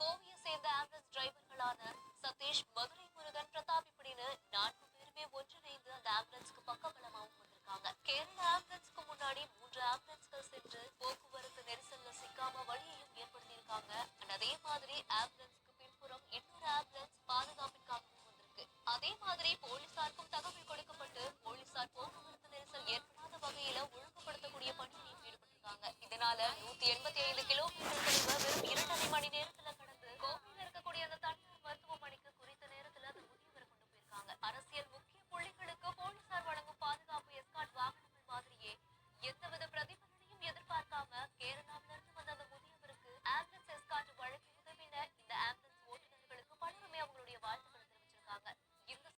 கோவையை சேர்ந்த ஆம்புலன்ஸ் டிரைவர்களான சதீஷ் மதுரை முருகன் பிரதாப் இப்படின்னு நான்கு பேருமே ஒன்றிணைந்து அந்த ஆம்புலன்ஸ்க்கு பக்கபலமாகவும் வந்திருக்காங்க. கேரள ஆம்புலன்ஸ்க்கு முன்னாடி மூன்று ஆம்புலன்ஸ்கள் சென்று போக்குவரத்து நெரிசல்ல சிக்காம வழியையும் ஏற்படுத்தியிருக்காங்க. அதே மாதிரி ஆம்புலன்ஸ்க்கு பின்புறம் இன்னொரு ஆம்புலன்ஸ் பாதுகாப்பிற்காகவும் வந்திருக்கு. அதே மாதிரி போலீசாருக்கும் தகவல் கொடுக்கப்பட்டு போலீசார் போக்குவரத்து நெரிசல் ஏற்படாத வகையில ஒழுங்குபடுத்தக்கூடிய பணியிலையும் ஈடுபட்டிருக்காங்க. இதனால நூத்தி எண்பத்தி ஐந்து கிலோமீட்டர் வெறும் இரண்டரை மணி நேரம்